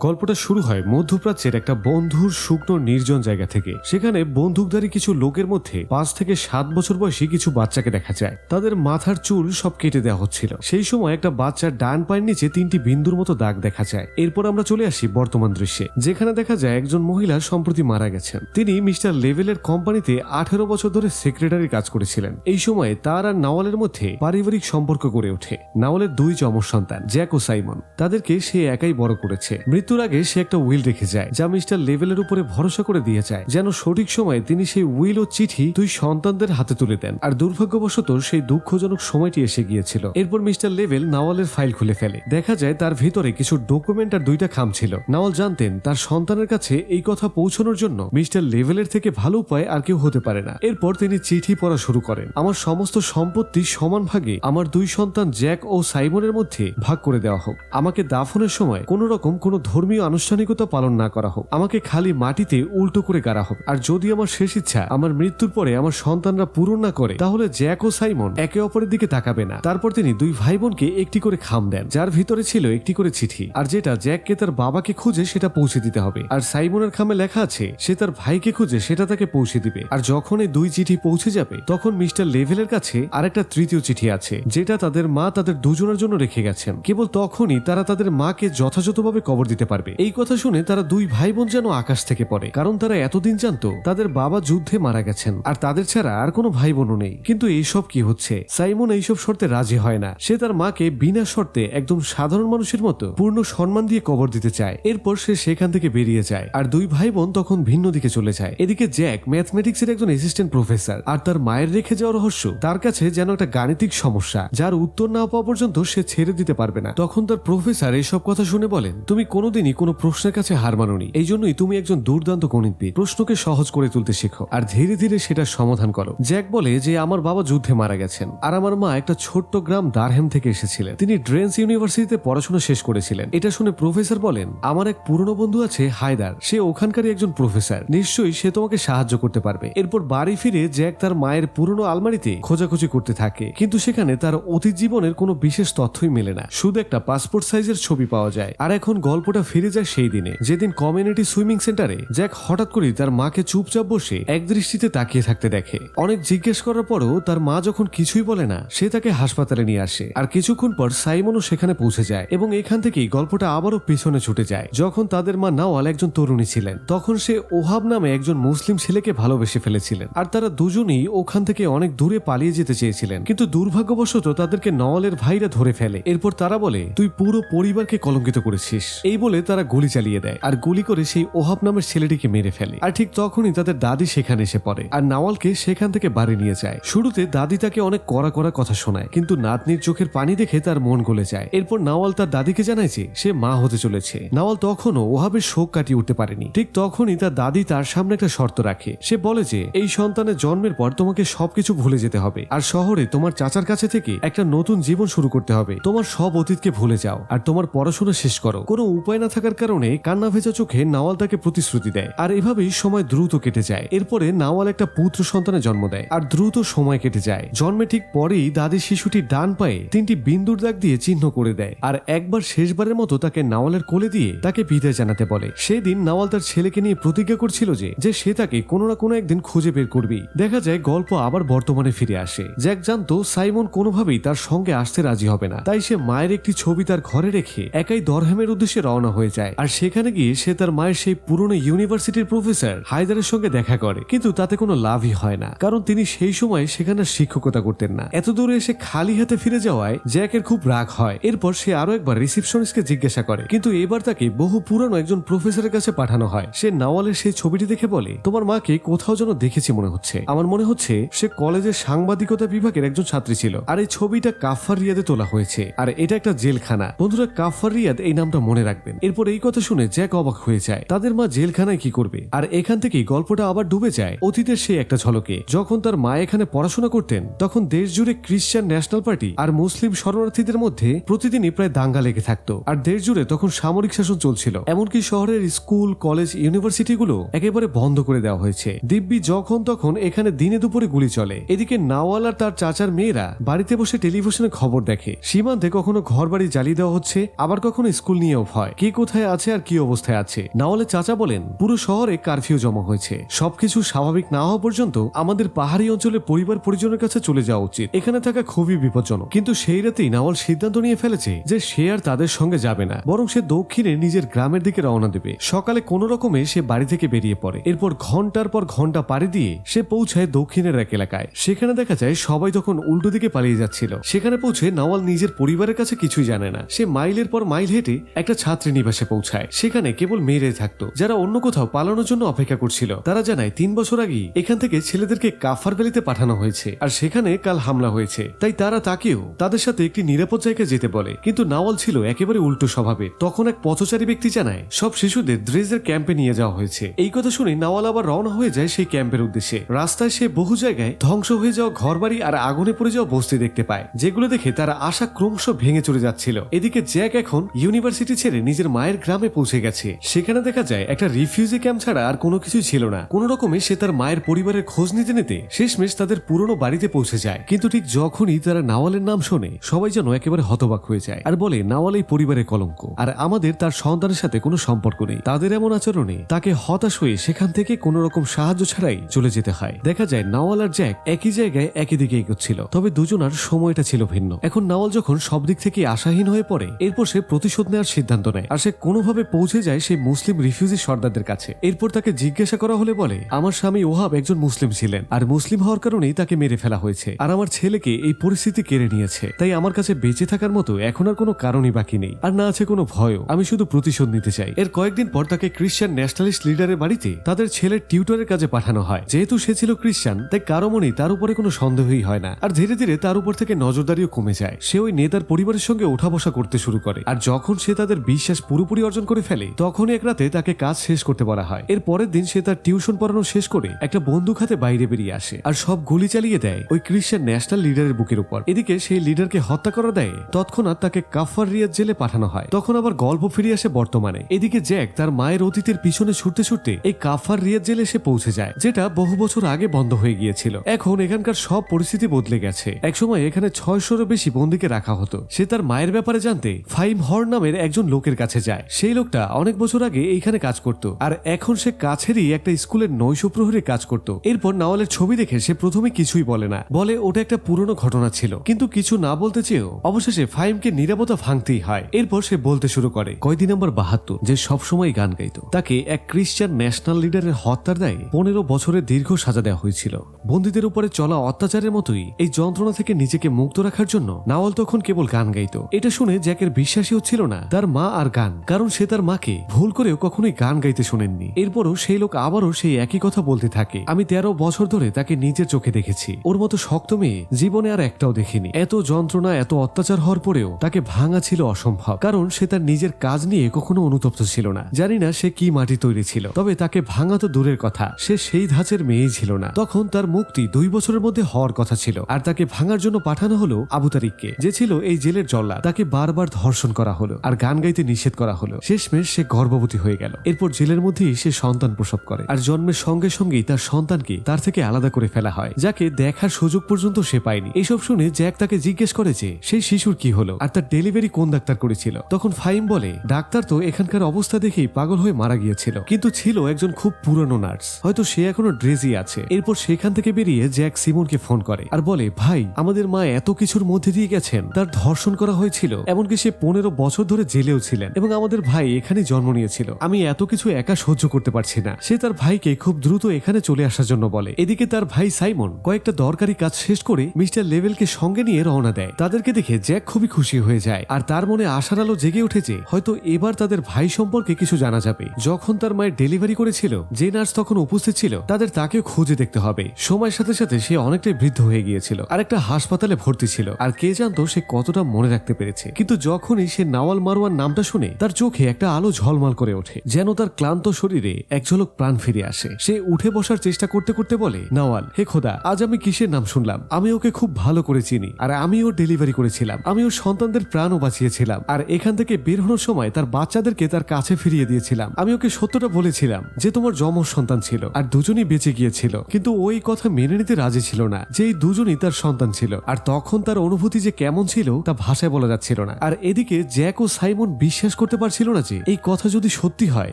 গল্পটা শুরু হয় মধ্যপ্রাচ্যের একটা বন্ধুর শুকনো নির্জন জায়গা থেকে। সেখানে বন্দুকধারী কিছু লোকের মধ্যে পাঁচ থেকে সাত বছর বয়সী কিছু বাচ্চাকে দেখা যায়। তাদের মাথার চুল সব কেটে দেওয়া হচ্ছিল। সেই সময় একটা বাচ্চার ডান পায়ের নিচে তিনটি বিন্দুর মতো দাগ দেখা যায়। এরপর আমরা চলে আসি বর্তমান দৃশ্যে, যেখানে দেখা যায় একজন মহিলা সম্প্রতি মারা গেছেন। তিনি মিস্টার লেভেলের কোম্পানিতে আঠেরো বছর ধরে সেক্রেটারি কাজ করেছিলেন। এই সময় তার আর নাওয়ালের মধ্যে পারিবারিক সম্পর্ক গড়ে ওঠে। নাওয়ালের দুই চমর সন্তান, জ্যাক ও সাইমন। তাদেরকে সে একাই বড় করেছে। মৃত্যুর আগে সে একটা উইল রেখে যায়, যা মিস্টার লেভেলের উপরে ভরসা করে দিয়ে যায়, যেন সঠিক সময়ে তিনি সেই উইল ও চিঠি দুই সন্তানদের হাতে তুলে দেন। আর দুর্ভাগ্যবশত সেই দুঃখজনক সময়টি এসে গিয়েছিল। এরপর মিস্টার লেভেল নাওয়ালের ফাইল খুলে ফেলে। দেখা যায় তার ভিতরে কিছু ডকুমেন্ট আর দুইটা খাম ছিল। নাওয়াল জানতেন তার সন্তানের কাছে এই কথা পৌঁছানোর জন্য মিস্টার লেভেলের থেকে ভালো উপায় আর কেউ হতে পারে না। এরপর তিনি চিঠি পড়া শুরু করেন। আমার সমস্ত সম্পত্তি সমান ভাগে আমার দুই সন্তান জ্যাক ও সাইমনের মধ্যে ভাগ করে দেওয়া হোক। আমাকে দাফনের সময় কোনো রকম কোনো ধর্মীয় আনুষ্ঠানিকতা পালন না করা হোক। আমাকে খালি মাটিতে উল্টো করে গাড়া হোক। আর যদি আমার শেষ ইচ্ছা, আমার মৃত্যুর পরে আমার সন্তানরা পূরণ না করে, তাহলে জ্যাক ও সাইমন একে অপরের দিকে তাকাবে না। তারপর তিনি দুই ভাই বোনকে একটি করে খাম দেন, যার ভিতরে ছিল একটি করে চিঠি। আর যেটা জ্যাককে তার বাবাকে খুঁজে, সেটা পৌঁছে দিতে হবে। আর সাইমনের খামে লেখা আছে, সে তার ভাইকে খুঁজে, সেটা তাকে পৌঁছে দিবে। আর যখন এই দুই চিঠি পৌঁছে যাবে, তখন মিস্টার লেভেলের কাছে আরেকটা তৃতীয় চিঠি আছে, যেটা তাদের মা তাদের দুজনের জন্য রেখে গেছেন। কেবল তখনই তারা তাদের মাকে যথাযথভাবে কবর দিতে পারবে। এই কথা শুনে তারা দুই ভাই বোন যেন আকাশ থেকে পড়ে। কারণ তারা এতদিন জানতো, তাদের বাবা যুদ্ধে মারা গেছেন। আর তাদের ছাড়া আর কোনো ভাই বোনও নেই। কিন্তু এইসব কি হচ্ছে? সাইমন এইসব শর্তে রাজি হয় না। সে তার মাকে বিনা শর্তে একদম সাধারণ মানুষের মতো পূর্ণ সম্মান দিয়ে কবর দিতে চায়। এরপর সে সেখান থেকে বেরিয়ে যায়। আর দুই ভাই বোন তখন ভিন্ন দিকে চলে যায়। এদিকে জ্যাক ম্যাথমেটিক্স এর একজন অ্যাসিস্ট্যান্ট প্রফেসর আর তার মায়ের রেখে যাওয়া রহস্য, তার কাছে যেন একটা গাণিতিক সমস্যা, যার উত্তর না পাওয়া পর্যন্ত সে ছেড়ে দিতে পারবে না। তখন তার প্রফেসর এইসব কথা শুনে বলেন, তুমি কোনোদিনই কোনো প্রশ্নের কাছে হার মানোনি। এই জন্যই তুমি একজন দুর্দান্ত গণিতবিদ। প্রশ্নকে সহজ করে তুলতে শেখো আর ধীরে ধীরে সেটা সমাধান করো। জ্যাক বলে যে, আমার বাবা যুদ্ধে মারা গেছেন আর আমার মা একটা ছোট্ট গ্রাম দারহেম থেকে এসেছিলেন। তিনি ড্রেন্স ইউনিভার্সিটিতে পড়াশোনা শেষ করেছিলেন। এটা শুনে প্রফেসর বলেন, আমার এক পুরনো বন্ধু আছে, হায়দার। সে ওখানকারই একজন প্রফেসর। নিশ্চয়ই সে তোমাকে সাহায্য করতে পারবে। এরপর বাড়ি ফিরে জ্যাক তার মায়ের পুরনো আলমারিতে খোঁজাখুঁজি করতে থাকে। কিন্তু সেখানে তার অতীত জীবনের কোনো বিশেষ তথ্যই মেলে না। শুধু একটা পাসপোর্ট সাইজের ছবি পাওয়া যায়। আর এখন গল্পটা ফিরে যায় সেই দিনে। যেদিন কমিউনিটি সুইমিং সেন্টারে জ্যাক হঠাৎ করে তার মাকে চুপচাপ বসে এক দৃষ্টিতে তাকিয়ে থাকতে দেখে। অনেক জিজ্ঞেস করার পরও তার মা যখন কিছুই বলে না, সে তাকে হাসপাতালে নিয়ে আসে। আর কিছুক্ষণ পর সাইমনও সেখানে পৌঁছে যায় এবং এখান থেকেই গল্পটা আবারও পেছনে ছুটে যায়। যখন তাদের মা নাওয়াল একজন তরুণী ছিলেন, তখন সে ওহাব নামে একজন মুসলিম ছেলেকে ভালোবেসে ফেলেছিলেন। আর তারা দুজনেই ওখান থেকে অনেক দূরে পালিয়ে যেতে চেয়েছিলেন। কিন্তু দুর্ভাগ্যবশত তাদেরকে নওয়ালের ভাইরা ধরে ফেলে। এরপর তারা বলে, তুই পুরো পরিবারকে কলঙ্কিত করেছিস। এই বলে তারা গুলি চালিয়ে দেয়। আর গুলি করে সেই ওহাব নামের ছেলেটিকে মেরে ফেলে। আর ঠিক তখনই তাদের দাদি সেখানে এসে পড়ে। আর নাওয়ালকে সেখান থেকে বাড়ি নিয়ে যায়। শুরুতে দাদি তাকে অনেক কড়া কড়া কথা শোনায়। কিন্তু নাতনির চোখের পানি দেখে তার মন গলে যায়। এরপর নাওয়াল তার দাদিকে জানায় যে, সে মা হতে চলেছে। নাওয়াল তখনও ওহাবের শোক কাটিয়ে উঠতে পারেনি। ঠিক তখনই তার দাদি তার সামনে একটা শর্ত রাখে। সে বলে যে, এই সন্তানের জন্মের পর তোমাকে সবকিছু ভুলে যেতে হবে। আর শহরে তোমার চাচার কাছে থেকে একটা নতুন জীবন শুরু করতে হবে। তোমার সব অতীতকে ভুলে যাও। আর তোমার পড়াশোনা শেষ করো। কোনো উপায় না থাকার কারণে কান্না ভেজা চোখে নাওয়াল তাকে প্রতিশ্রুতি দেয়। আর এভাবেই সময় দ্রুত কেটে যায়। এরপরে নাওয়াল একটা পুত্র সন্তানের জন্ম দেয় আর দ্রুত সময় কেটে যায়। জন্মে ঠিক পরেই দাদি শিশুটি ডান পায়ে তিনটি বিন্দুর দাগ দিয়ে চিহ্ন করে দেয় আর একবার শেষবারের মতো তাকে নাওয়ালের কোলে দিয়ে তাকে বিদায় জানাতে বলে। সেদিন নাওয়াল তার ছেলেকে নিয়ে প্রতিজ্ঞা করছিল যে যে সে তাকে কোনো না কোনো একদিন খুঁজে বের করবেই। দেখা যায় গল্প আবার বর্তমানে ফিরে আসে। জ্যাক জানতো সাইমন কোনোভাবেই তার সঙ্গে আসতে রাজি হবে না। তাই সে মায়ের একটি ছবি তার ঘরে রেখে একাই দরহামের উদ্দেশ্যে রওনা হয়ে যায়। আর সেখানে গিয়ে সে তার মায়ের সেই পুরনো ইউনিভার্সিটির প্রফেসর হায়দারের সঙ্গে দেখা করে। কিন্তু তাতে কোনো লাভই হয় না। কারণ তিনি সেই সময় সেখানে শিক্ষকতা করতেন না। এত দূরে এসে খালি হাতে ফিরে যাওয়ায় জ্যাকের খুব রাগ হয়। এরপর সে আরও একবার রিসিপশনিস্টকে জিজ্ঞাসা করে। কিন্তু এবার তাকে বহু পুরানো একজন প্রফেসরের কাছে পাঠানো হয়। সে নাওয়ালের সেই ছবিটি দেখে বলে, তোমার মাকে কোথাও যেন দেখেছি মনে হচ্ছে। আমার মনে হচ্ছে সে কলেজের সাংবাদিকতা বিভাগের একজন ছাত্রী ছিল। আর এই ছবিটা কাফার রিয়াদে তোলা হয়েছে। আর এটা একটা জেলখানা। বন্ধুরা, কাফার রিয়াদ এই নামটা মনে রাখবেন। এরপর এই কথা শুনে জ্যাক অবাক হয়ে যায়। তাদের মা জেলখানায় কি করবে? আর এখান থেকেই গল্পটা আবার ডুবে যায়। অতীতের সেই একটা ঝলকে। যখন তার মা এখানে পড়াশোনা করতেন, তখন দেশ জুড়ে খ্রিস্টান ন্যাশনাল পার্টি আর মুসলিম শরণার্থীদের মধ্যে প্রতিদিনই প্রায় দাঙ্গা লেগে থাকতো। আর দেশ জুড়ে তখন সামরিক শাসন চলছিল। এমনকি শহরের স্কুল, কলেজ, ইউনিভার্সিটিগুলো একেবারে বন্ধ করে দেওয়া হয়েছে। দিব্যি যখন তখন এখানে দিনে দুপুরে গুলি চলে। এদিকে নাওয়াল আর তার চাচার মেয়েরা বাড়িতে বসে টেলিভিশনে খবর দেখে। সীমান্তে কখনো ঘর বাড়ি জ্বালিয়ে দেওয়া হচ্ছে, আবার কখনো স্কুল নিয়েও ভয়। কেউ কে কোথায় আছে আর কি অবস্থায় আছে? নাওয়ালের চাচা বলেন, পুরো শহরে কারফিউ জমা হয়েছে। সবকিছু স্বাভাবিক না হওয়া পর্যন্ত আমাদের পাহাড়ি অঞ্চলে পরিবার পরিজনের কাছে চলে যাওয়া উচিত। এখানে থাকা খুবই বিপজ্জনক। কিন্তু সেই রাতেই নাওয়াল সিদ্ধান্ত নিয়ে ফেলেছে যে সে আর তাদের সঙ্গে যাবে না, বরং সে দক্ষিণে নিজের গ্রামের দিকে রওনা দেবে। সকালে কোনো রকমে সে বাড়ি থেকে বেরিয়ে পড়ে। এরপর ঘণ্টার পর ঘণ্টা পাড়ি দিয়ে সে পৌঁছায় দক্ষিণের এক এলাকায়। সেখানে দেখা যায় সবাই তখন উল্টো দিকে পালিয়ে যাচ্ছিল। সেখানে পৌঁছে নওয়াল নিজের পরিবারের কাছে কিছুই জানে না। সে মাইলের পর মাইল হেঁটে একটা ছাত্রী নিবাসে পৌঁছায়। সেখানে কেবল মেয়েরাই থাকতো, যারা অন্য কোথাও পালানোর জন্য অপেক্ষা করছিল। তারা জানায়, তিন বছর আগেই এখান থেকে ছেলেদেরকে কাফার ভ্যালিতে পাঠানো হয়েছে, আর সেখানে কাল হামলা হয়েছে। তাই তারা তাকেও তাদের সাথে একটি নিরাপদ জায়গায় যেতে বলে। কিন্তু নাওয়াল ছিল একেবারে উল্টো স্বভাবের তখন এক পথচারী ব্যক্তি জানায়, সব শিশুদের দ্রেজের ক্যাম্পে নিয়ে যাওয়া হয়েছে। এই কথা শুনে নাওয়াল আবার রওনা হয়ে যায় সেই ক্যাম্পের উদ্দেশ্যে। রাস্তায় সে বহু জায়গায় ধ্বংস হয়ে যাওয়া ঘরবাড়ি আর আগুনে পড়ে যাওয়া বস্তি দেখতে পায়, যেগুলো দেখে তারা আশা ক্রমশ ভেঙে চলে যাচ্ছিল। এদিকে জ্যাক এখন ইউনিভার্সিটি ছেড়ে নিজের মায়ের গ্রামে পৌঁছে গেছে। সেখানে দেখা যায়, একটা রিফিউজি ক্যাম্প ছাড়া আর কোনো কিছুই ছিল না। কোনো রকমে সে তার মায়ের পরিবারের খোঁজ নিতে নিতে শেষমেশ তাদের পুরনো বাড়িতে পৌঁছে যায়। কিন্তু ঠিক যখনই তারা নাওয়ালের নাম শোনে, সবাই যেন একেবারে হতবাক হয়ে যায় আর বলে, নাওয়াল এই পরিবারের কলঙ্ক। আর আমাদের তার সন্তানের সাথে কোনো সম্পর্ক নেই। তাদের এমন আচরণে তাকে হতাশ হয়ে সেখান থেকে কোনো রকম সাহায্য ছাড়াই চলে যেতে হয়। দেখা যায়, নাওয়াল আর জ্যাক একই জায়গায় একই দিকে এগোচ্ছিল। তবে দুজনার সময়টা ছিল ভিন্ন। এখন নাওয়াল যখন সব দিক থেকে আশাহীন হয়ে পড়ে, এরপর সে প্রতিশোধ নেওয়ার সিদ্ধান্ত নেয়। সে কোনোভাবে পৌঁছে যায় সেই মুসলিম রিফিউজি সর্দারদের কাছে। এরপর তাকে জিজ্ঞাসা করা হলে বলে, আমার স্বামী ওহাব একজন মুসলিম ছিলেন, আর মুসলিম হওয়ার কারণেই তাকে মেরে ফেলা হয়েছে, আর আমার ছেলেকে এই পরিস্থিতি কেড়ে নিয়েছে, তাই আমার কাছে বেঁচে থাকার মতো এখন আর কোনো কারণই বাকি নেই, আর না আছে কোনো ভয়ও, আমি শুধু প্রতিশোধ নিতে চাই। এর কয়েকদিন পর তাকে খ্রিস্টান ন্যাশনালিস্ট লিডারের বাড়িতে তাদের ছেলের টিউটরের কাজে পাঠানো হয়। যেহেতু সে ছিল খ্রিস্টান তাই কারও মনেই তার উপরে কোনো সন্দেহই হয় না, আর ধীরে ধীরে তার উপর থেকে নজরদারিও কমে যায়। সে ওই নেতার পরিবারের সঙ্গে ওঠা বসা করতে শুরু করে, আর যখন সে তাদের বিশ্বাস পুরোপুরি অর্জন করে ফেলে, তখনই এক রাতে তাকে কাজ শেষ করতে বলা হয়। এর পরের দিন সে তার টিউশন পড়ানো শেষ করে একটা বন্দুক হাতে বাইরে বেরিয়ে আসে আর সব গুলি চালিয়ে দেয় ওই খ্রিস্টান ন্যাশনাল লিডারের বুকের উপর। এদিকে সেই লিডারকে হত্যা করা দেয় তৎক্ষণাৎ তাকে কাফার রিয়াদ জেলে পাঠানো হয়। তখন আবার গল্প ফিরে আসে বর্তমানে। এদিকে জ্যাক তার মায়ের অতীতের পিছনে ছুটতে ছুটতে এই কাফার রিয়াদ জেলে এসে পৌঁছে যায়, যেটা বহু বছর আগে বন্ধ হয়ে গিয়েছিল। এখন এখানকার সব পরিস্থিতি বদলে গেছে। একসময় এখানে ছয়শোরও বেশি বন্দীকে রাখা হতো। সে তার মায়ের ব্যাপারে জানতে ফাইম হর নামের একজন লোকের কাছে যায়। সেই লোকটা অনেক বছর আগে এইখানে কাজ করত। আর এখন সে কাছেরই একটা স্কুলের নৈশ প্রহরী কাজ করত। এরপর নাওয়ালের ছবি দেখে সে প্রথমে কিছুই বলে না। বলে, ওটা একটা পুরনো ঘটনা ছিল। কিন্তু কিছু না বলতে চেয়েও অবশেষে ফাইমকে নিরাপত্তা ভাঙতেই হয়। এরপর সে বলতে শুরু করে কয়দিন নম্বর বাহাত্তর, যে সবসময় গান গাইতো। তাকে এক খ্রিস্টান ন্যাশনাল লিডারের হত্যার দায়ে পনেরো বছরের দীর্ঘ সাজা দেওয়া হয়েছিল। বন্দীদের উপরে চলা অত্যাচারের মতোই এই যন্ত্রণা থেকে নিজেকে মুক্ত রাখার জন্য নাওয়াল তখন কেবল গান গাইত। এটা শুনে জ্যাকের বিশ্বাসই হচ্ছিল না। তার মা আর গান কারণ সে তার মাকে ভুল করেও কখনোই গান গাইতে শোনেননি। এরপরও সেই লোক আবারও সেই একই কথা বলতে থাকে। আমি তেরো বছর ধরে তাকে নিজের চোখে দেখেছি। ওর মতো শক্ত মেয়ে জীবনে আর একটাও দেখিনি। এত যন্ত্রণা, এত অত্যাচার হওয়ার পরেও তাকে ভাঙা ছিল অসম্ভব। কারণ সে তার নিজের কাজ নিয়ে কখনো অনুতপ্ত ছিল না। জানি না সে কি মাটি তৈরি ছিল। তবে তাকে ভাঙা তো দূরের কথা। সে সেই ধাঁচের মেয়েই ছিল না। তখন তার মুক্তি দুই বছরের মধ্যে হওয়ার কথা ছিল। আর তাকে ভাঙার জন্য পাঠানো হলো আবু তারিককে। যে ছিল এই জেলের জল্লা তাকে বারবার ধর্ষণ করা হলো। আর গান গাইতে নিষেধ করা হলো। শেষমেশ সে গর্ভবতী হয়ে গেল। এরপর জেলের মধ্যেই সে সন্তান প্রসব করে। আর জন্মের সঙ্গে সঙ্গেই তার সন্তানকে তার থেকে আলাদা করে ফেলা হয়, যাকে দেখার সুযোগ পর্যন্ত সে পায়নি। এইসব শুনে জ্যাক তাকে জিজ্ঞেস করে যে, সেই শিশুর কি হলো? আর তার ডেলিভারি কোন ডাক্তার করেছিল? তখন ফাইম বলে, ডাক্তার তো এখানকার অবস্থা দেখেই পাগল হয়ে মারা গিয়েছিল। কিন্তু ছিল একজন খুব পুরনো নার্স। হয়তো সে এখনও ড্রেজি আছে। এরপর সেখান থেকে বেরিয়ে জ্যাক সিমনকে ফোন করে আর বলে, ভাই, আমাদের মা এত কিছুর মধ্যে দিয়ে গেছেন। তার ধর্ষণ করা হয়েছিল। এমনকি সে পনেরো বছর ধরে জেলেও ছিলেন। এবং আমাদের ভাই এখানে জন্ম নিয়েছিল। আমি এত কিছু একা সহ্য করতে পারছি না। সে তার ভাইকে খুব দ্রুত এখানে চলে আসার জন্য বলে। এদিকে তার ভাই সাইমন কয়েকটা দরকারি কাজ শেষ করে মিস্টার লেভেলকে সঙ্গে নিয়ে রওনা দেয়। তাদেরকে দেখে জ্যাক খুবই খুশি হয়ে যায়। আর তার মনে আশার আলো জেগে উঠেছে হয়তো এবার তাদের ভাই সম্পর্কে কিছু জানা যাবে। যখন তার মায়ের ডেলিভারি করেছিল, যে নার্স তখন উপস্থিত ছিল, তাদের তাকে খুঁজে দেখতে হবে। সময়ের সাথে সাথে সে অনেকটাই বৃদ্ধ হয়ে গিয়েছিল। আর একটা হাসপাতালে ভর্তি ছিল। আর কে জানতো সে কতটা মনে রাখতে পেরেছে। কিন্তু যখনই সে নাওয়াল মারওয়ার নামটা শুনে তার চোখে একটা আলো ঝলমাল করে ওঠে, যেন তার ক্লান্ত শরীরে এক ঝলক প্রাণ ফিরে আসে। সে উঠে বসার চেষ্টা করতে করতে বলে, নাওয়াল, হে খোদা, আজ আমি কিসের নাম শুনলাম? আমি ওকে খুব ভালো করে চিনি, আর আমি ওর ডেলিভারি করেছিলাম। আমি ওর সন্তানদের প্রাণও বাঁচিয়েছিলাম, আর এখান থেকে বের হওয়ার সময় তার বাচ্চাদেরকে তার কাছে ফিরিয়ে দিয়েছিলাম। আমি ওকে সত্যটা বলেছিলাম যে তোমার যমজ সন্তান ছিল, আর দুজনই বেঁচে গিয়েছিল। কিন্তু ওই কথা মেনে নিতে রাজি ছিল না, যে এই দুজনই তার সন্তান ছিল। আর তখন তার অনুভূতি যে কেমন ছিল, তা ভাষায় বলা যাচ্ছিল না। আর এদিকে জ্যাক ও সাইমন বিশ্বাস করতে পারছিল না যে এই কথা যদি সত্যি হয়,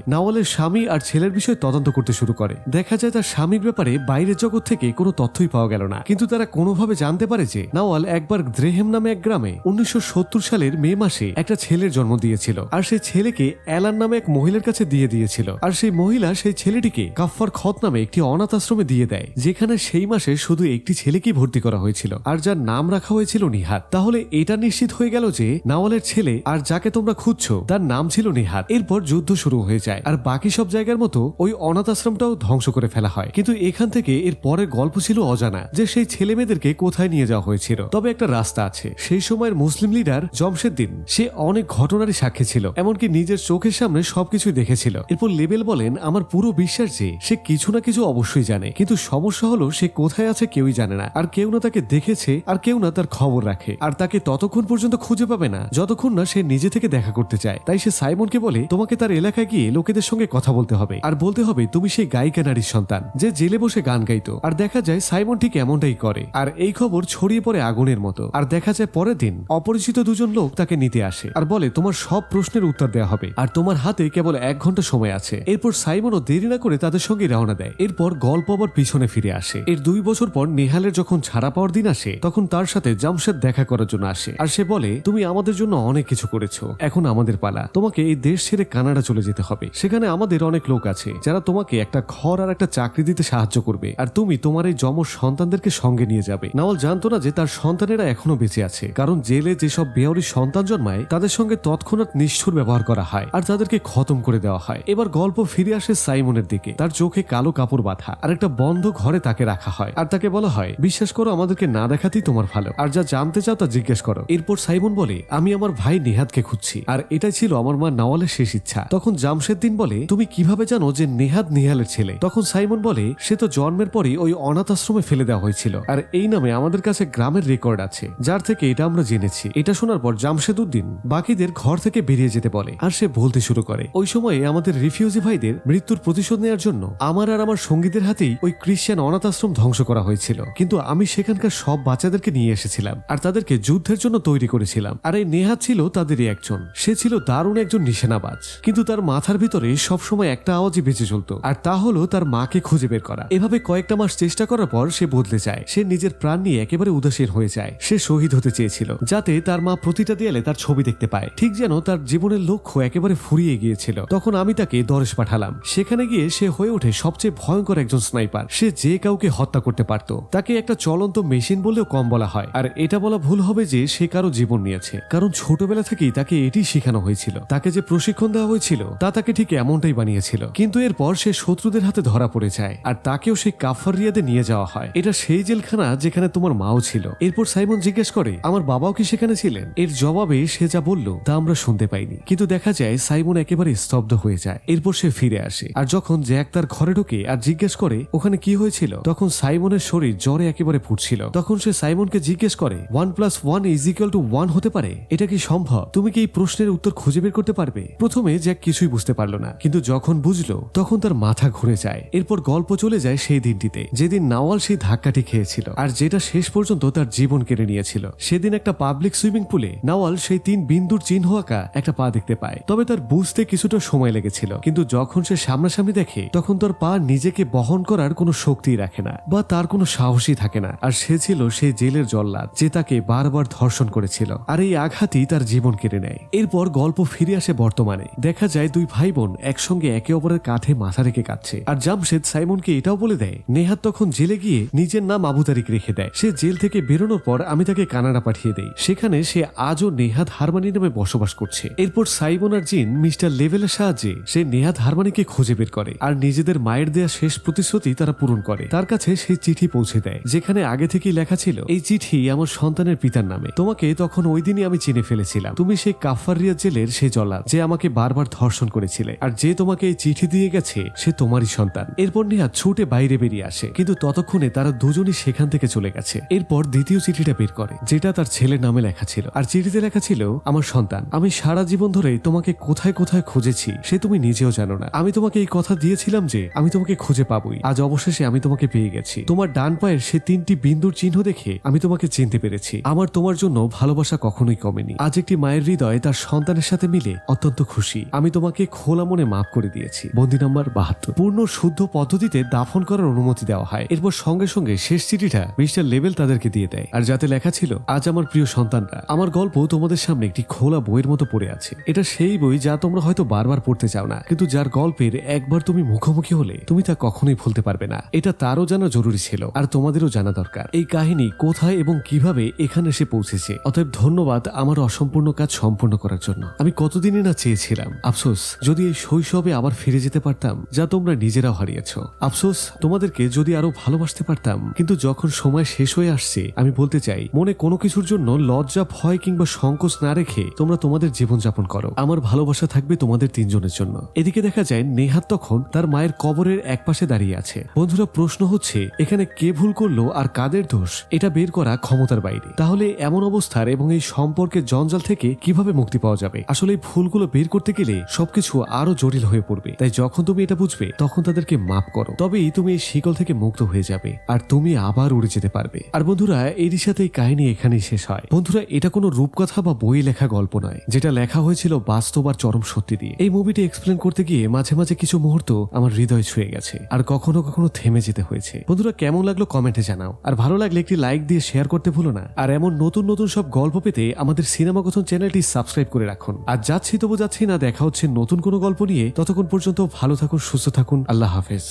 নাওয়ালের স্বামী আর ছেলের বিষয়ে তদন্ত করতে শুরু করে। দেখা যায় তার স্বামীর ব্যাপারে বাইরের জগৎ থেকে কোনো তথ্যই পাওয়া গেল না। কিন্তু তারা কোনোভাবে জানতে পারে যে নাওয়াল একবার দ্রেহেম নামে এক গ্রামে উনিশশো সত্তর সালের মে মাসে একটা ছেলের জন্ম দিয়েছিল। আর সেই ছেলেকে অ্যালান নামে এক মহিলার কাছে দিয়ে দিয়েছিল। আর সেই মহিলা সেই ছেলেটিকে কাফফার খত নামে একটি অনাথ আশ্রমে দিয়ে দেয়, যেখানে সেই মাসে শুধু একটি ছেলেকেই ভর্তি করা হয়েছিল। আর যার নাম রাখা হয়েছিল নিহাত তাহলে এটা নিশ্চিত হয়ে গেল যে নাওয়ালের ছেলে আর যাকে তোমরা খুঁজছো তার নাম ছিল নিহাত। এরপর যুদ্ধ শুরু হয়ে যায়। আর বাকি সব জায়গার মতো ওই অনাথ আশ্রমটাও ধ্বংস করে ফেলা হয়। কিন্তু এখান থেকে এর পরের গল্প ছিল অজানা, যে সেই ছেলে মেয়েদেরকে কোথায় নিয়ে যাওয়া হয়েছিল। তবে একটা রাস্তা আছে। সেই সময়ের মুসলিম লিডার জমশেদ্দিন, সে অনেক ঘটনারই সাক্ষী ছিল, এমনকি নিজের চোখের সামনে সবকিছু দেখেছিল। এরপর লেবেল বলেন, আমার পুরো বিশ্বাস যে সে কিছু না কিছু অবশ্যই জানে। কিন্তু সমস্যা হলো সে কোথায় আছে কেউই জানে না। আর কেউ না তাকে দেখেছে, আর কেউ না তার খবর রাখে। আর তাকে ততক্ষণ পর্যন্ত খুঁজে পাবে না, যতক্ষণ না সে নিজে থেকে দেখা করতে চায়। তাই সে সাইমনকে বলে, তোমাকে তার এলাকায় গিয়ে লোকেদের সঙ্গে কথা বলতে হবে। আর বলতে হবে, তুমি সেই গায়িকা নারীর সন্তান, যে জেলে বসে গান গাইতো। আর দেখা যায়, সাইমন ঠিক এমনটাই করে। আর এই খবর ছড়িয়ে পড়ে আগুনের মতো। আর দেখা যায়, পরের দিন, অপরিচিত দুজন লোক তাকে নিতে আসে। আর বলে, তোমার সব প্রশ্নের উত্তর দেওয়া হবে। আর তোমার হাতে কেবল এক ঘণ্টা সময় আছে। এরপর সাইমনও দেরি না করে তাদের সঙ্গে রওনা দেয়। এরপর গল্প আবার পিছনে ফিরে আসে। এর দুই বছর পর নেহালের যখন ছাড়া পাওয়ার দিন আসে, তখন তার সাথে জামশেদ দেখা করার জন্য আসে। আর সে বলে, তুমি আমাদের জন্য অনেক কিছু করেছ। এখন আমাদের পালা। তোমাকে এই দেশ ছেড়ে কানাডা চলে যেতে হবে। সেখানে আমাদের অনেক লোক আছে, যারা তোমাকে একটা ঘর আর একটা চাকরি দিতে সাহায্য করবে। আর তুমি তোমার এই যমজ সন্তানদেরকে সঙ্গে নিয়ে যাবে। নাওয়াল জানতো না যে তার সন্তানেরা এখনও বেঁচে আছে, কারণ জেলে যেসব বেয়ারি সন্তান জন্মায়, তাদের সঙ্গে তৎক্ষণাৎ নিষ্ঠুর ব্যবহার করা হয় আর তাদেরকে খতম করে দেওয়া হয়। এবার গল্প ফিরে আসে সাইমনের দিকে। তার চোখে কালো কাপড় বাঁধা আর একটা বন্ধ ঘরে তাকে রাখা হয়। আর তাকে বলা হয়, বিশ্বাস করো, আমাদেরকে না দেখাতেই তোমার ভালো। আর যা জানতে চাও তা জিজ্ঞেস করো। এরপর সাইমন বলে, আমি আমার ভাই নেহাদকে খুঁজছি। আর এটাই ছিল আমার মা নওয়ালের শেষ ইচ্ছা। তখন জামশেদ্দিন বলে, তুমি কীভাবে জানো যে নেহাদ নিহালের ছেলে? তখন সাইমন বলে, সে তো জন্মের পরই ওই অনাথ আশ্রমে ফেলে দেওয়া হয়েছিল। আর এই নামে আমাদের কাছে গ্রামের রেকর্ড আছে, যার থেকে এটা আমরা জেনেছি। এটা শোনার পর জামশেদুদ্দিন বাকিদের ঘর থেকে বেরিয়ে যেতে বলে, আর সে বলতে শুরু করে, ওই সময়ে আমাদের রিফিউজি ভাইদের মৃত্যুর প্রতিশোধ নেওয়ার জন্য আমার আর আমার সঙ্গীদের হাতেই ওই ক্রিশ্চিয়ান অনাথ আশ্রম ধ্বংস করা হয়েছিল। কিন্তু আমি সেখানকার সব বাচ্চাদেরকে নিয়ে এসেছিলাম, আর তাদেরকে যুদ্ধের জন্য তৈরি করেছিলাম। আর এই নেহাত ছিল তাদেরই একজন। সে ছিল দারুণ একজন নিশানাবাজ কিন্তু তার মাথার ভিতরে সবসময় একটা আওয়াজই বেঁচে চলতো। আর তা হলো তার মাকে খুঁজে বের করা। এভাবে কয়েকটা মাস চেষ্টা করার পর সে বদলে যায়। সে নিজের প্রাণ নিয়ে একেবারে উদাসীন হয়ে যায়। সে শহীদ হতে চেয়েছিল, যাতে তার মা প্রতিটা দেয়ালে তার ছবি দেখতে পায়। ঠিক যেন তার জীবনের লক্ষ্য একেবারে ফুরিয়ে গিয়েছিল। তখন আমি তাকে দরেশ পাঠালাম। সেখানে গিয়ে সে হয়ে ওঠে সবচেয়ে ভয়ঙ্কর একজন স্নাইপার। সে যে কাউকে হত্যা করতে পারত। তাকে একটা চলন্ত মেশিন বলেও কম বলা হয়। আর এটা বলা ভুল হবে যে সে কারও জীবন নিয়েছে। কারণ ছোটবেলা থেকেই তাকে এটি শেখানো হয়েছিল। তাকে যে প্রশিক্ষণ দেওয়া হয়েছিল, তা তাকে ঠিক এমনটাই বানিয়েছিল। কিন্তু এরপর সে শত্রুদের হাতে ধরা পড়ে যায়, আর তাকেও সেই কাফার রিয়াদে নিয়ে যাওয়া হয়। এটা সেই জেলখানা যেখানে তোমার মাও ছিল। এরপর সাইমন জিজ্ঞেস করে, আমার বাবাও কি সেখানে ছিলেন? এর জবাবে সে যা বলল, তা আমরা শুনতে পাইনি। কিন্তু দেখা যায়, সাইমন একেবারে স্তব্ধ হয়ে যায়। এরপর সে ফিরে আসে, আর যখন জ্যাক তার ঘরে ঢোকে আর জিজ্ঞেস করে, ওখানে কি হয়েছিল? তখন সাইমনের শরীর জ্বরে একেবারে ফুটছিল। তখন সে সাইমনকে জিজ্ঞেস করে, one plus one is equal to one হতে পারে? এটা কি সম্ভব? তুমি কি এই প্রশ্নের উত্তর খুঁজে বের করতে পারবে। প্রথমে জ্যাক কিছুই বুঝতে পারল না, কিন্তু যখন বুঝলো, তখন তার মাথা ঘুরে যায়। এরপর গল্প চলে যায় সেই দিনটিতে, যেদিন নাওয়াল সেই ধাক্কাটি খেয়েছিল, আর যেটা শেষ পর্যন্ত তার জীবন কেড়ে নিয়েছিল। সেদিন একটা পাবলিক সুইমিং পুলে নাওয়াল সেই তিন বিন্দুর চিহ্ন আঁকা একটা পা দেখতে পায়। তবে তার বুঝতে কিছুটা সময় লেগেছিল, কিন্তু যখন সে সামনাসামনি দেখে, তখন তার পা নিজেকে বহন করার কোনো শক্তি রাখে না, বা তার কোনো সাহসই থাকে না। আর সে ছিল সেই জেলের জল্লাদ, যে তাকে বারবার ধর্ষণ করেছিল, আর এই আঘাতই তার জীবন কেড়ে নেয়। এরপর গল্প ফিরে আসে বর্তমানে। দেখা যায় দুই ভাই বোন একসঙ্গে একে অপরের কাঁধে মাথা রেখে কাঁদছে। আর জামশেদ সাইমনকে এটাও বলে দেয়, নেহাত তখন জেলে গিয়ে নিজের নাম আবু তারিক রেখে দেয়। সে জেল থেকে বেরোনোর পর আমি তাকে কানাডা পাঠিয়ে দেই। সেখানে সে আজও নেহাত হারমানি নামে বসবাস করছে। এরপর সাইমন আর জিন মিস্টার লেভেলের সাহায্যে সে নেহাত হারমানিকে খুঁজে বের করে। আর নিজেদের মায়ের দেয়া শেষ প্রতিশ্রুতি তারা পূরণ করে। তার কাছে সেই চিঠি পৌঁছে দেয়, যেখানে আগে থেকেই লেখা ছিল, এই চিঠি আমার সন্তানের পিতার নামে। তোমাকে তখন ওই দিনই আমি চিনে ফেলেছিলাম। তুমি সেই কাফারিয়া জেলের সে জল্লাদ যে আমাকে বারবার ধর্ষণ করেছিলে। আর যে তোমাকে এই চিঠি দিয়ে গেছে, সে তোমারই সন্তান। এরপর নেহা ছুটে বাইরে বেরিয়ে আসে। কিন্তু ততক্ষণে তারা দুজনই সেখান থেকে চলে গেছে। এরপর দ্বিতীয় চিঠিটা বের করে, যেটা তার ছেলের নামে লেখা ছিল। আর চিঠিতে লেখা ছিল, আমার সন্তান, আমি সারা জীবন ধরে তোমাকে কোথায় কোথায় খুঁজেছি, সে তুমি নিজেও জানো না। আমি তোমাকে এই কথা দিয়েছিলাম যে, আমি তোমাকে খুঁজে পাবই। আজ অবশেষে আমি তোমাকে পেয়ে গেছি। তোমার ডান পায়ের সে তিনটি বিন্দুর চিহ্ন দেখে আমি তোমাকে চিনতে পেরেছি। আমার তোমার জন্য ভালোবাসা কখনোই কমেনি। আজ একটি মায়ের হৃদয় তার সন্তানের সাথে সাথে মিলে অত্যন্ত খুশি। আমি তোমাকে খোলা মনে মাফ করে দিয়েছি। বন্দি নাম্বার বাহাত্তর। পূর্ণ শুদ্ধ পদ্ধতিতে দাফন করার অনুমতি দেওয়া হয়। এরপর সঙ্গে সঙ্গে শেষ চিঠিটা মিস্টার লেভেল তাদেরকে দিয়ে দেয়। আর যাতে লেখা ছিল, আজ আমার প্রিয় সন্তানরা, আমার গল্প তোমাদের সামনে একটি খোলা বইয়ের মতো পড়ে আছে। এটা সেই বই যা তোমরা হয়তো বারবার পড়তে চাও না। কিন্তু যার গল্পের একবার তুমি মুখোমুখি হলে, তুমি তা কখনোই ভুলতে পারবে না। এটা তারও জানা জরুরি ছিল, আর তোমাদেরও জানা দরকার। এই কাহিনী কোথায় এবং কীভাবে এখানে এসে পৌঁছেছে? অতএব ধন্যবাদ আমার অসম্পূর্ণ কাজ সম্পূর্ণ করার জন্য। আমি কতদিনই না চেয়েছিলাম। আফসোস, যদি এই শৈশবে আবার ফিরে যেতে পারতাম, যা তোমরা নিজেরাও হারিয়েছ। আফসোস, তোমাদেরকে যদি আরও ভালোবাসতে পারতাম, কিন্তু যখন সময় শেষ হয়ে আসছে, আমি বলতে চাই, মনে কোনো কিছুর জন্য লজ্জা, ভয় কিংবা সংকোচ না রেখে তোমরা তোমাদের জীবনযাপন করো। আমার ভালোবাসা থাকবে তোমাদের তিনজনের জন্য। এদিকে দেখা যায়, নেহাত তখন তার মায়ের কবরের একপাশে দাঁড়িয়ে আছে। বন্ধুরা, প্রশ্ন হচ্ছে, এখানে কে ভুল করল আর কাদের দোষ? এটা বের করা ক্ষমতার বাইরে। তাহলে এমন অবস্থার এবং এই সম্পর্কের জঞ্জাল থেকে কীভাবে মুক্তি পাওয়া যাবে? আসলে এই ভুলগুলো বের করতে গেলে সবকিছু আরও জটিল হয়ে পড়বে। তাই যখন তুমি এটা বুঝবে, তখন তাদেরকে মাফ করো। তবেই তুমি এই শিকল থেকে মুক্ত হয়ে যাবে আর তুমি আবার উড়ে যেতে পারবে। আর বন্ধুরা, এরই সাথে এই কাহিনী এখানেই শেষ হয়। বন্ধুরা, এটা কোনো রূপকথা বা বই লেখা গল্প নয়, যেটা লেখা হয়েছিল বাস্তব আর চরম সত্যি দিয়ে। এই মুভিটি এক্সপ্লেন করতে গিয়ে মাঝে মাঝে কিছু মুহূর্ত আমার হৃদয় ছুঁয়ে গেছে, আর কখনো কখনো থেমে যেতে হয়েছে। বন্ধুরা, কেমন লাগল কমেন্টে জানাও, আর ভালো লাগলে একটি লাইক দিয়ে শেয়ার করতে ভুলো না। আর এমন নতুন নতুন সব গল্প পেতে আমাদের সিনেমা কথন চ্যানেলটি সাবস্ক্রাইব করে রাখুন। আর যাচ্ছি তবু যাচ্ছি না, দেখা হচ্ছে নতুন কোনো গল্প নিয়ে। ততক্ষণ পর্যন্ত ভালো থাকুন, সুস্থ থাকুন, আল্লাহ হাফেজ।